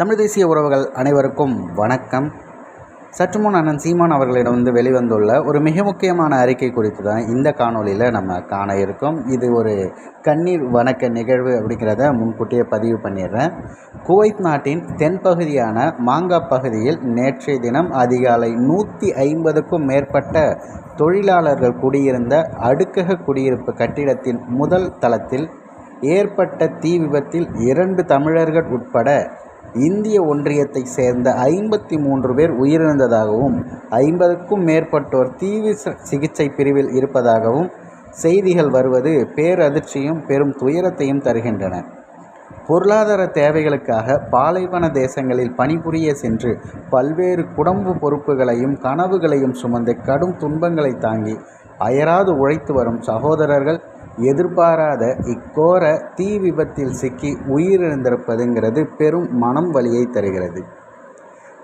தமிழ் தேசிய உறவுகள் அனைவருக்கும் வணக்கம். சற்று முன் அண்ணன் சீமான் அவர்களிடம் வந்து வெளிவந்துள்ள ஒரு மிக முக்கியமான அறிக்கை குறித்து தான் இந்த காணொளியில் நம்ம காண இருக்கோம். இது ஒரு கண்ணீர் வணக்க நிகழ்வு அப்படிங்கிறத முன்கூட்டியே பதிவு பண்ணிடுறேன். குவைத் நாட்டின் தென்பகுதியான மாங்கா பகுதியில் நேற்றைய தினம் அதிகாலை நூற்றி ஐம்பதுக்கும் மேற்பட்ட தொழிலாளர்கள் குடியிருந்த அடுக்கக குடியிருப்பு கட்டிடத்தின் முதல் தளத்தில் ஏற்பட்ட தீ விபத்தில் இரண்டு தமிழர்கள் உட்பட இந்திய ஒன்றியத்தை சேர்ந்த ஐம்பத்தி மூன்று பேர் உயிரிழந்ததாகவும் ஐம்பதுக்கும் மேற்பட்டோர் தீவிர சிகிச்சை பிரிவில் இருப்பதாகவும் செய்திகள் வருவது பேரதிர்ச்சியும் பெரும் துயரத்தையும் தருகின்றன. பொருளாதார தேவைகளுக்காக பாலைவன தேசங்களில் பணிபுரிய சென்று பல்வேறு குடும்ப பொறுப்புகளையும் கனவுகளையும் சுமந்து கடும் துன்பங்களை தாங்கி அயராது உழைத்து வரும் சகோதரர்கள் எதிர்பாராத இக்கோர தீ விபத்தில் சிக்கி உயிரிழந்திருப்பதுங்கிறது பெரும் மனம் வலியை தருகிறது.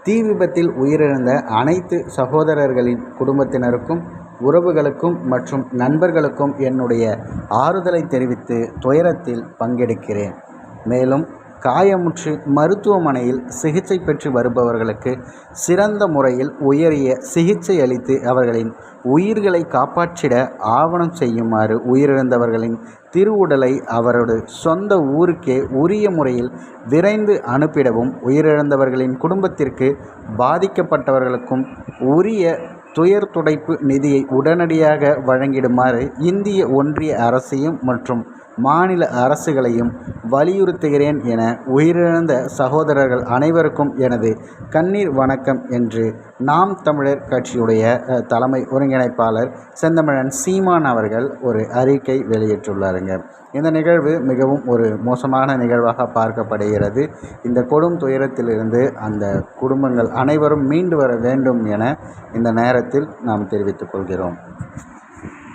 தீ விபத்தில் உயிரிழந்த அனைத்து சகோதரர்களின் குடும்பத்தினருக்கும் உறவுகளுக்கும் மற்றும் நண்பர்களுக்கும் என்னுடைய ஆறுதலை தெரிவித்து துயரத்தில் பங்கெடுக்கிறேன். மேலும் காயமுற்று மருத்துவமனையில் சிகிச்சை பெற்று வருபவர்களுக்கு சிறந்த முறையில் உயரிய சிகிச்சை அளித்து அவர்களின் உயிர்களை காப்பாற்றிட ஆவணம் செய்யுமாறு உயிரிழந்தவர்களின் திருவுடலை அவரது சொந்த ஊருக்கே உரிய முறையில் விரைந்து அனுப்பிடவும் உயிரிழந்தவர்களின் குடும்பத்திற்கு பாதிக்கப்பட்டவர்களுக்கும் உரிய துயர் துடைப்பு நிதியை உடனடியாக வழங்கிடுமாறு இந்திய ஒன்றிய அரசையும் மற்றும் மாநில அரசுகளையும் வலியுறுத்துகிறேன் என உயிரிழந்த சகோதரர்கள் அனைவருக்கும் எனது கண்ணீர் வணக்கம் என்று நாம் தமிழர் கட்சியுடைய தலைமை ஒருங்கிணைப்பாளர் செந்தமிழன் சீமான் அவர்கள் ஒரு அறிக்கை வெளியிட்டுள்ளாருங்க. இந்த நிகழ்வு மிகவும் ஒரு மோசமான நிகழ்வாக பார்க்கப்படுகிறது. இந்த கொடும் துயரத்திலிருந்து அந்த குடும்பங்கள் அனைவரும் மீண்டு வர வேண்டும் என இந்த நேரத்தில் நாம் தெரிவித்துக் கொள்கிறோம்.